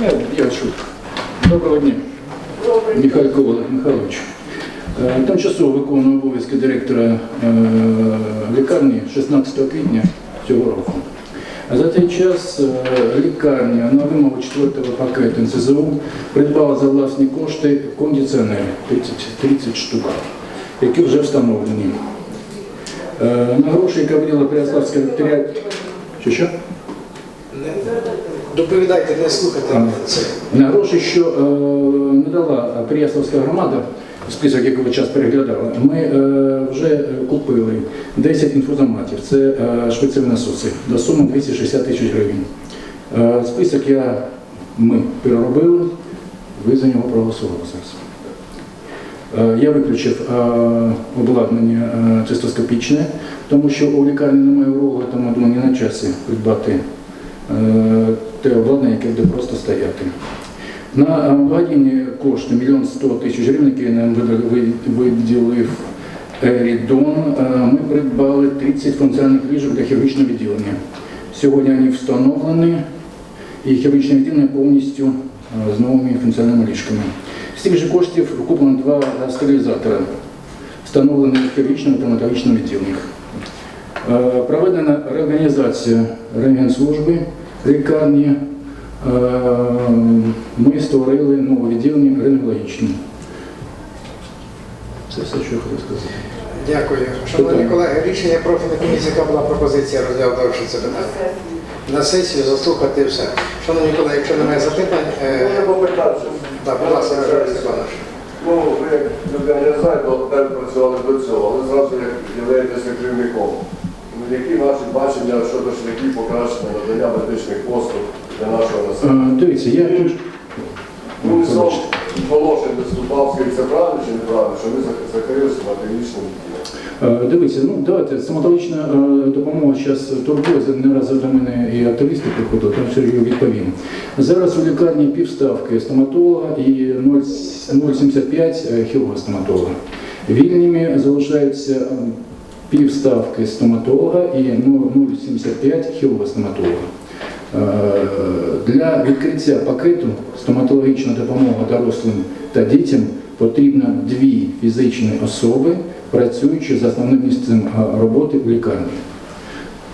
Я, я. Доброго дня. Михайло Олег Михайлович. Е, Тимчасово виконую обов'язки директора е, лікарні 16 квітня цього року. А За цей час е, лікарня на вимогу 4 пакету НСЗУ придбала за власні кошти кондиціонери 30, 30 штук, які вже встановлені. Е, На гроші, яка виділа Переяславська територіальна... Що що? Доповідайте, не слухайте це. На гроші, що е, надала Переяславська громада, список, який ви час переглядали, ми е, вже е, купили 10 інфузоматів, це е, швидцеві насоси, до суми 260 тисяч гривень. Е, список я, ми переробили, ви за нього проголосували зараз. Е, Я виключив е, обладнання е, цистоскопічне, тому що у лікарні немає уролога, тому думаю, не на часі придбати е, те обладнання, яке буде просто стояти. На е, благодійні кошти 1 100 тисяч гривень, які нам виділив Ерідон, е, ми придбали 30 функціональних ліжок для хірургічного відділення. Сьогодні вони встановлені і хірургічне відділення повністю е, з новими функціональними ліжками. З цих же коштів куплено два стерилізатори, встановлені в хірургічному та металічному відділеннях. Е, Проведена реорганізація рентгенслужби лікарні. Е, Ми створили нове відділення рентгенологічне. Це все, що я хотів сказати. Дякую. Шановні колеги, рішення профільної комісії, яка була пропозиція розглядавши це питання. На сесію заслухати все. Шановні колеги, якщо немає запитань, е, Я попитався. да, будь ласка, Григорій Степанович. Ну, ви людина не знаю, де працювали до цього, але зразу як являєтеся керівником. Які ваші бачення щодо шляхів покращення надання медичних послуг для нашого населення? Е, Дивіться, я тут. Ну, сам положень Ступавської це правильно чи неправильно, що ми на клінічному Е, Дивіться, ну давайте стоматологічна е, допомога зараз турбує. Не раз до мене і активісти тому що я відповім. Зараз у лікарні півставки стоматолога і 0,75 хірурга стоматолога. Вільними залишаються півставки стоматолога і ну, 0,75 хірурга стоматолога. Е, Для відкриття пакету стоматологічна допомога дорослим та дітям потрібно дві фізичні особи, працюючи за основним місцем е, роботи в лікарні.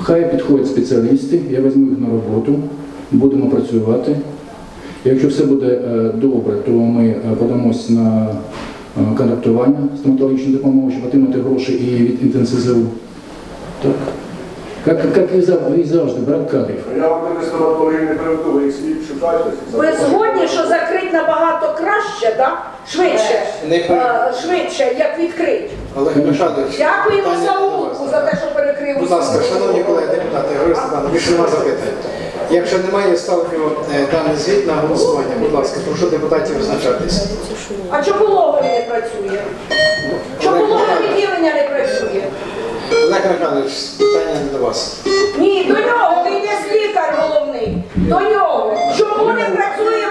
Хай підходять спеціалісти, я візьму їх на роботу, будемо працювати. Якщо все буде е, добре, то ми подамось на е, контрактування стоматологічної допомоги, щоб отримати гроші і від інтенсиву. Так. Як, як і завжди, і завжди, брак кадрів. Я вам не стоматологів не приведу, ви їх слід шукайте. Ви згодні, що закрить набагато краще, да? швидше, Не Е, швидше, як відкрить. Олег Михайлович. Дякуємо за до за те, що перекрили. Будь ласка, шановні колеги депутати, Григорій Степанович, більше нема запитань. Якщо немає, ставлю е, даний звіт на голосування. Будь ласка, прошу депутатів визначатись. А чому пологовий не працює? Чому Олег відділення не працює? Олег Михайлович, питання не до вас. Ні, до нього, він є лікар головний. До нього. Чому не працює